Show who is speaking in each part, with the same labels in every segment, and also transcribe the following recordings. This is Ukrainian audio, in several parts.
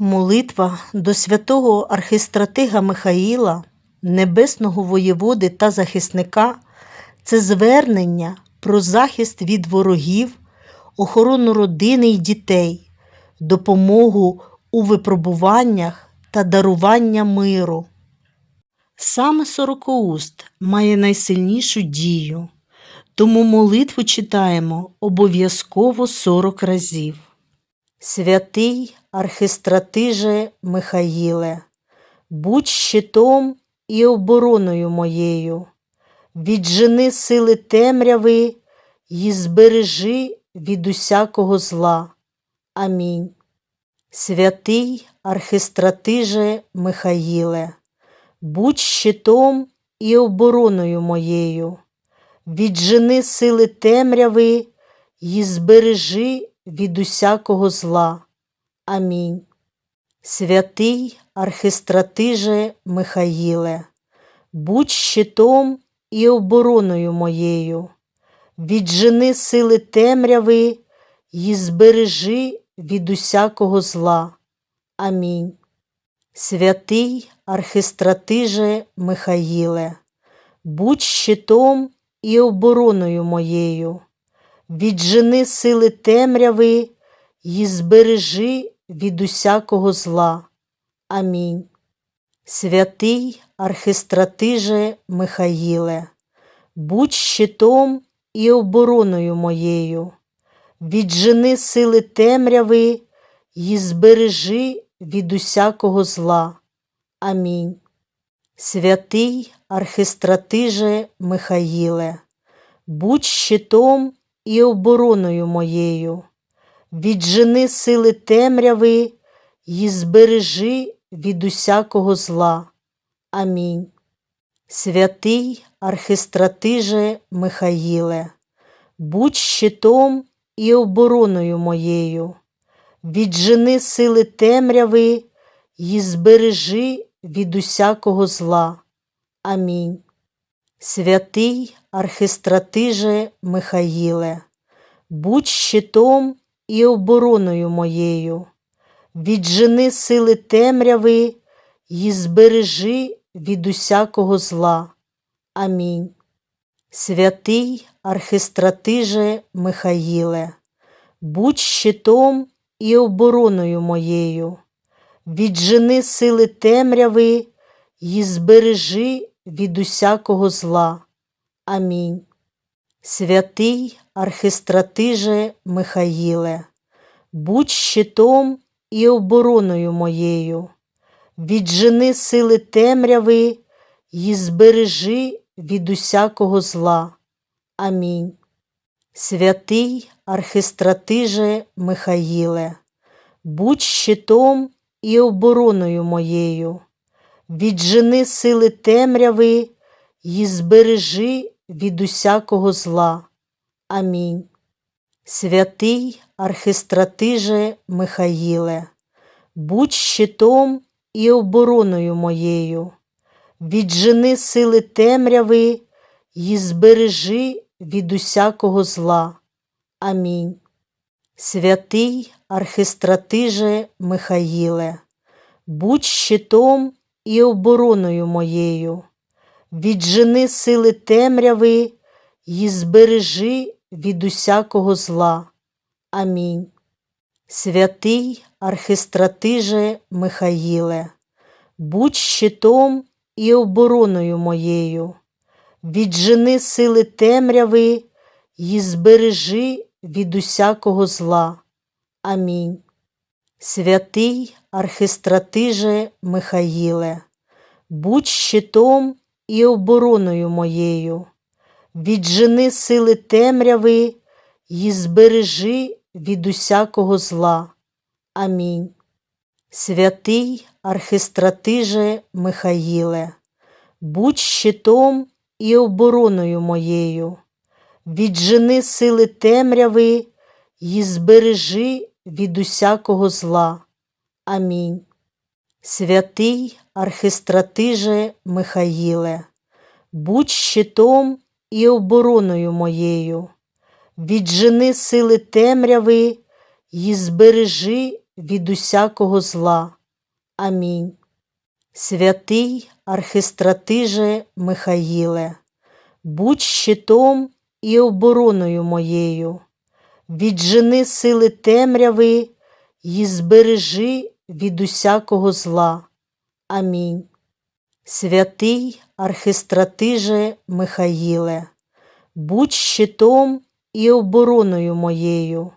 Speaker 1: Молитва до святого архистратига Михаїла, небесного воєводи та захисника це звернення про захист від ворогів, охорону родини й дітей, допомогу у випробуваннях та дарування миру. Саме сорокоуст має найсильнішу дію, тому молитву читаємо обов'язково 40 разів. Святий архистратиже Михаїле, будь щитом і обороною моєю, віджени сили темряви й збережи від усякого зла. Амінь. Святий архистратиже Михаїле, будь щитом і обороною моєю, віджени сили темряви й збережи від усякого зла. Амінь. Святий архистратиже Михаїле, будь щитом і обороною моєю, віджени сили темряви й збережи від усякого зла. Амінь. Святий архистратиже Михаїле, будь щитом і обороною моєю, віджени сили темряви й збережи від усякого зла. Амінь. Святий архистратиже Михаїле, будь щитом і обороною моєю, віджени сили темряви й збережи від усякого зла. Амінь. Святий архистратиже Михаїле, будь щитом і обороною моєю, віджени сили темряви й збережи від усякого зла. Амінь. Святий архистратиже Михаїле, будь щитом і обороною моєю, віджени сили темряви й збережи від усякого зла. Амінь. Святий архистратиже Михаїле, будь щитом і обороною моєю, віджени сили темряви й збережи від усякого зла. Амінь. Святий архистратиже Михаїле, будь щитом і обороною моєю, віджени сили темряви й збережи від усякого зла. Амінь. Святий архистратиже Михаїле, будь щитом і обороною моєю, віджени сили темряви й збережи від усякого зла. Амінь. Святий архистратиже Михаїле, будь щитом і обороною моєю, віджени сили темряви й збережи від усякого зла. Амінь. Святий архистратиже Михаїле, будь щитом і обороною моєю, віджени сили темряви й збережи від усякого зла. Амінь. Святий архистратиже Михаїле, будь щитом і обороною моєю, віджени сили темряви й збережи від усякого зла. Амінь. Святий архистратиже Михаїле, будь щитом і обороною моєю, віджени сили темряви й збережи від усякого зла. Амінь. Святий архистратиже Михаїле, будь щитом і обороною моєю, віджени сили темряви й збережи від усякого зла. Амінь. Святий архистратиже Михаїле, будь щитом і обороною моєю, віджени сили темряви й збережи від усякого зла. Амінь. Святий архистратиже Михаїле, будь щитом і обороною моєю, віджени сили темряви й збережи від усякого зла. Амінь. Святий архистратиже Михаїле, будь щитом і обороною моєю, віджени сили темряви і збережи від усякого зла. Амінь. Святий архистратиже Михаїле, будь щитом і обороною моєю,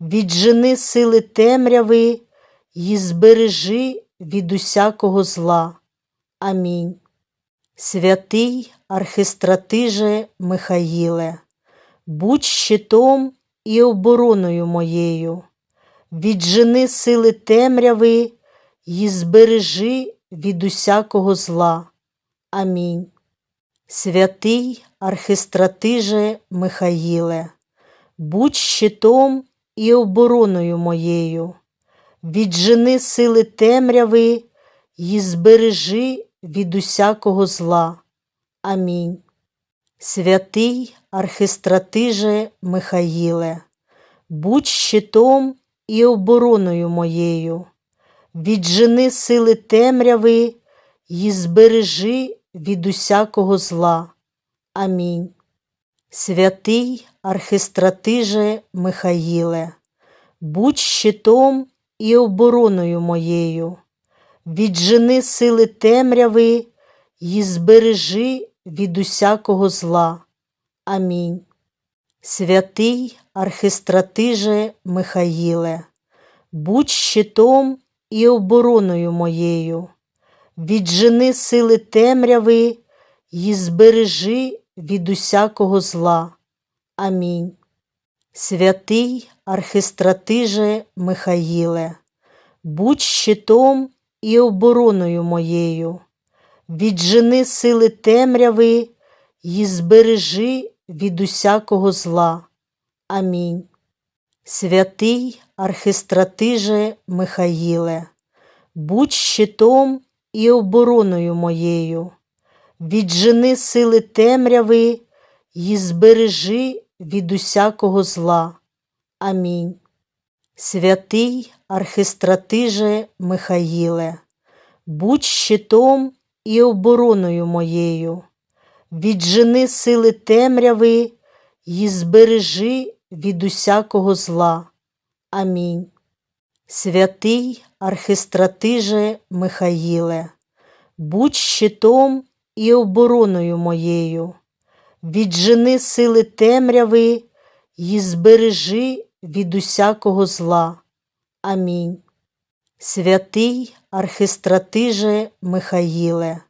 Speaker 1: віджени сили темряви і збережи від усякого зла. Амінь. Святий архистратиже Михаїле, будь щитом і обороною моєю, віджени сили темряви і збережи від усякого зла. Амінь. Святий архистратиже Михаїле, будь щитом і обороною моєю, віджени сили темряви і збережи від усякого зла. Амінь. Святий архистратиже Михаїле, будь щитом і обороною моєю, віджени сили темряви і збережи від усякого зла. Амінь. Святий архистратиже Михаїле, будь щитом і обороною моєю, віджени сили темряви і збережи від усякого зла. Амінь. Святий архистратиже Михаїле, будь щитом і обороною моєю, віджени сили темряви і збережи від усякого зла. Амінь. Святий архистратиже Михаїле, будь щитом і обороною моєю, віджени сили темряви і збережи від усякого зла. Амінь. Святий архистратиже Михаїле, будь щитом і обороною моєю, віджени сили темряви і збережи від усякого зла. Амінь. Святий архистратиже Михаїле, будь щитом і обороною моєю, віджени сили темряви і збережи від усякого зла. Амінь. Святий архистратиже Михаїле, будь щитом і обороною моєю, віджени сили темряви і збережи від усякого зла. Амінь. Святий архистратиже Михаїле,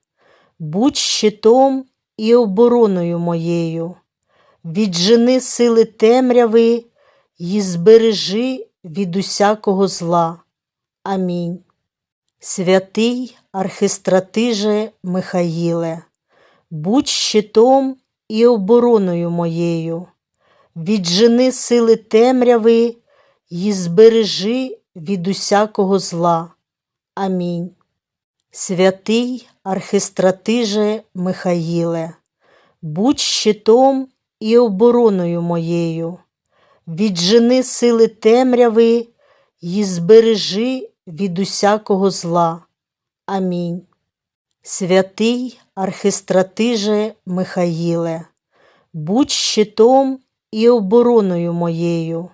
Speaker 1: будь щитом і обороною моєю, віджени сили темряви і збережи від усякого зла. Амінь. Святий архистратиже Михаїле, будь щитом і обороною моєю, віджени сили темряви і збережи від усякого зла. Амінь. Святий архистратиже Михаїле, будь щитом і обороною моєю, віджени сили темряви і збережи від усякого зла. Амінь. Святий архистратиже Михаїле, будь щитом і обороною моєю,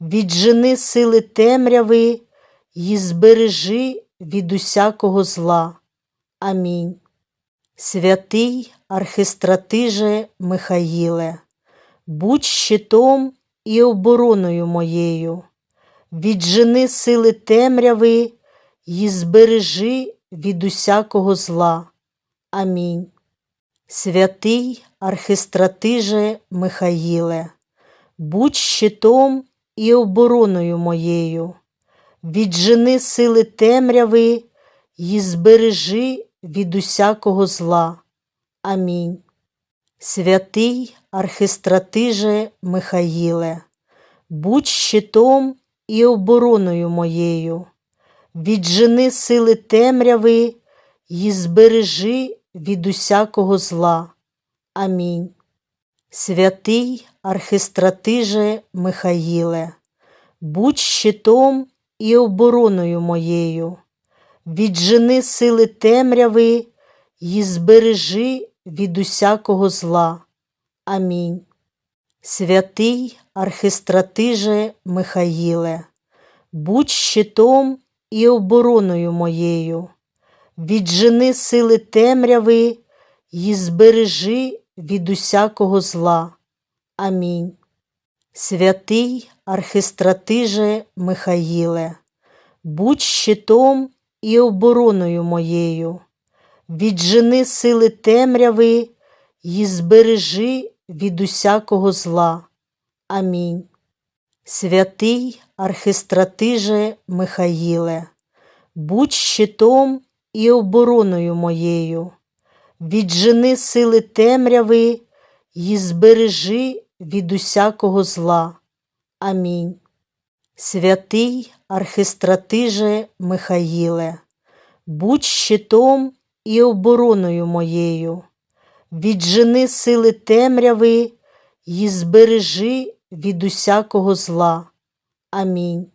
Speaker 1: віджени сили темряви і збережи від усякого зла. Амінь. Святий архистратиже Михаїле, будь щитом і обороною моєю, віджени сили темряви і збережи від усякого зла. Амінь. Святий архистратиже Михаїле, будь щитом і обороною моєю, віджени сили темряви і збережи від усякого зла. Амінь. Святий архистратиже Михаїле, будь щитом і обороною моєю, віджени сили темряви і збережи від усякого зла. Амінь. Святий архистратиже Михаїле, будь щитом і обороною моєю. Віджени сили темряви й збережи від усякого зла. Амінь. Святий архистратиже Михаїле, будь щитом і обороною моєю. Віджени сили темряви й збережи від усякого зла. Амінь. Святий архистратиже Михаїле, будь щитом і обороною моєю. Віджени сили темряви й збережи від усякого зла. Амінь. Святий архистратиже Михаїле, будь щитом і обороною моєю. Віджени сили темряви й збережи від усякого зла. Амінь. Святий архистратиже Михаїле, будь щитом і обороною моєю. Віджени сили темряви й збережи від усякого зла. Амінь.